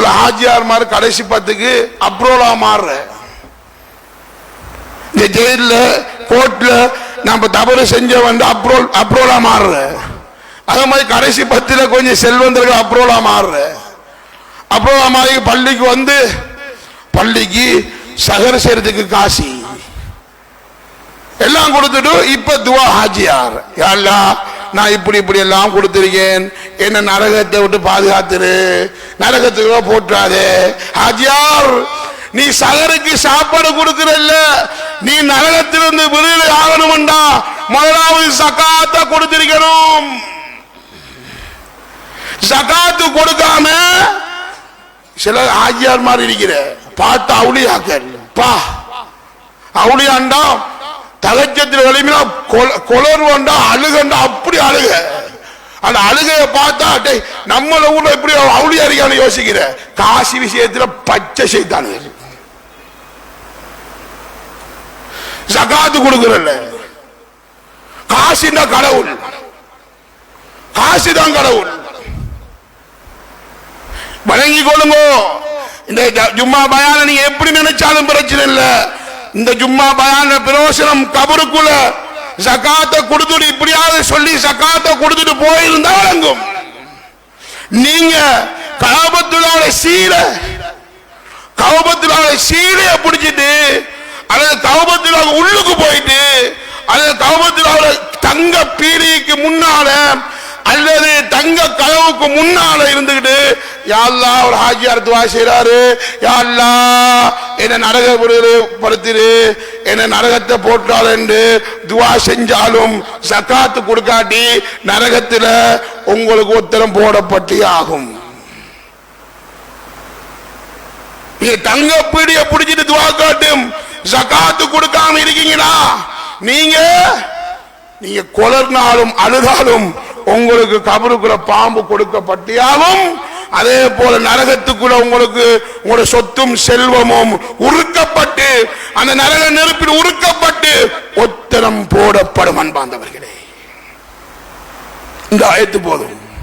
சில ஹாஜியார் மாதிரி கடைசி பத்துக்கு அப்ரோலா மாறுற. இந்த ஜெயில கோர்ட்ல நம்ம தவறு செஞ்ச வந்து அப்ரோல் அப்ரோலா மாறுற. அதே மாதிரி கடைசி பத்துல கொஞ்சம் செல்வந்தர்கள் அப்ரோலா மாறுற. அப்ரோலா மாறி பள்ளிக்கு வந்து பள்ளிக்கு சகர் செய்யறதுக்கு காசி. எல்லாம் கொடுத்துட்டு இப்ப துவா ஹாஜியார். யா நான் இப்படி இப்படி எல்லாம் கொடுத்திருக்கேன் என்ன நரகத்தை விட்டு பாதுகாத்துரு? நரகத்துக்கு போட்டுறாதே ஹாஜியார் நீ சகருக்கு சாப்பாடு கொடுக்கறல்ல. நீ நரகத்திலிருந்து விடுதலை ஆகணும்டா முதலாவது சகாத்த கொடுத்திருக்கணும். சகாத்து கொடுக்காம சில ஆஜியார் மாதிரி இருக்கிற. பாட்டு அவுளியாக்கல் பா. அவுளியாண்டா தகச்சத்தில் வெளிமினா கொளர்வண்டா அழுகண்டா அப்படி அந்த அழுகைய பார்த்தா டேய் நம்மள ஊர்ல எப்படி அவுளியா இருக்கான்னு யோசிக்கிற. காசி விஷயத்துல பச்சை செய்தானு ஜகாத்து கொடுக்கறல்ல. காசின்னா கடவுள். காசு தான் கடவுள். வழங்கி கொள்ளுங்கோ இந்த ஜும்மா பயான நீங்க எப்படி நினைச்சாலும் பிரச்சனை இல்ல. இந்த ஜும்மா பயான பிரயோசனம் கபருக்குள்ள சக்காத்தை கொடுத்துட்டு இப்படியாவது சொல்லி சக்காத்தை கொடுத்துட்டு போயிருந்தா வழங்கும். நீங்க கலாபத்துலாவோட சீர கௌபத்துலாவோட சீலைய பிடிச்சிட்டு அல்லது கௌபத்துலா உள்ளுக்கு போயிட்டு அல்லது கௌபத்துலாவோட தங்க பீடிக்கு முன்னால தங்க கதவுக்கு முன்னால இருந்துகிட்டு யாழ்லா ஒரு ஹாஜியார் துவா செய்யறாரு யாழ்லா என்ன நரக படுத்திரு என்ன நரகத்தை போட்டால் என்று துவா செஞ்சாலும் சக்காத்து கொடுக்காட்டி நரகத்துல உங்களுக்கு உத்தரம் போடப்பட்டே ஆகும் தங்க பீடிய பிடிச்சிட்டு துவா காட்டும் சக்காத்து கொடுக்காம இருக்கீங்களா? நீங்க நீங்க கொலர்னாலும் அழுதாலும் உங்களுக்கு கபருக்குள்ள பாம்பு கொடுக்கப்பட்டியாலும் அதே போல நரகத்துக்குள்ள உங்களுக்கு உங்களோட சொத்தும் செல்வமும் உருக்கப்பட்டு அந்த நரக நெருப்பில் உருக்கப்பட்டு ஒத்தனம் போடப்படும் அன்பாந்தவர்களே இந்த ஆயத்து போதும்.